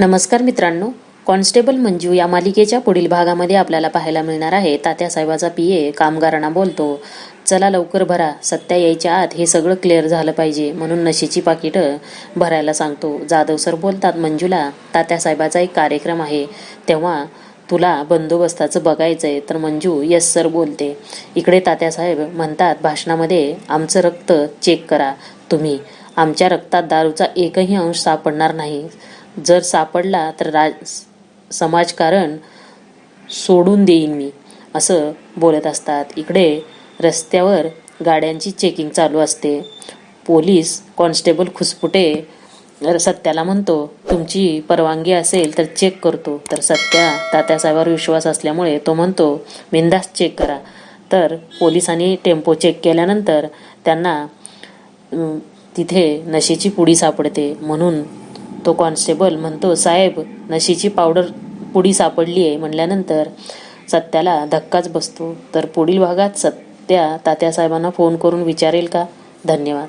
नमस्कार मित्रांनो. कॉन्स्टेबल मंजू या मालिकेच्या पुढील भागामध्ये आपल्याला पाहायला मिळणार आहे. तात्यासाहेबाचा ए कामगारांना बोलतो. चला लवकर भरा. सत्या यायच्या आत हे सगळं क्लिअर झालं पाहिजे म्हणून नशेची पाकिटं भरायला सांगतो. जाधव सर बोलतात मंजूला तात्यासाहेबाचा एक कार्यक्रम आहे. तेव्हा तुला बंदोबस्ताचं बघायचं आहे तर मंजू यस सर बोलते. इकडे तात्यासाहेब म्हणतात भाषणामध्ये आमचं रक्त चेक करा तुम्ही. आमच्या रक्तात दारूचा एकही अंश सापडणार नाही. जर सापडला तर राज समाजकारण सोडून देईन मी असं बोलत असतात. इकडे रस्त्यावर गाड्यांची चेकिंग चालू असते. पोलीस कॉन्स्टेबल खुसपुटे सत्याला म्हणतो तुमची परवानगी असेल तर चेक करतो. तर सत्या तात्यासाहेबावर विश्वास असल्यामुळे तो म्हणतो बिंदास चेक करा. तर पोलिसांनी टेम्पो चेक केल्यानंतर त्यांना तिथे नशेची पुडी सापडते. म्हणून तो कॉन्स्टेबल म्हणतो साहेब नशीची पावडर पुडी सापडली आहे. म्हणल्यानंतर सत्याला धक्काच बसतो. तर पुढील भागात सत्या तात्यासाहेबांना फोन करून विचारेल का? धन्यवाद.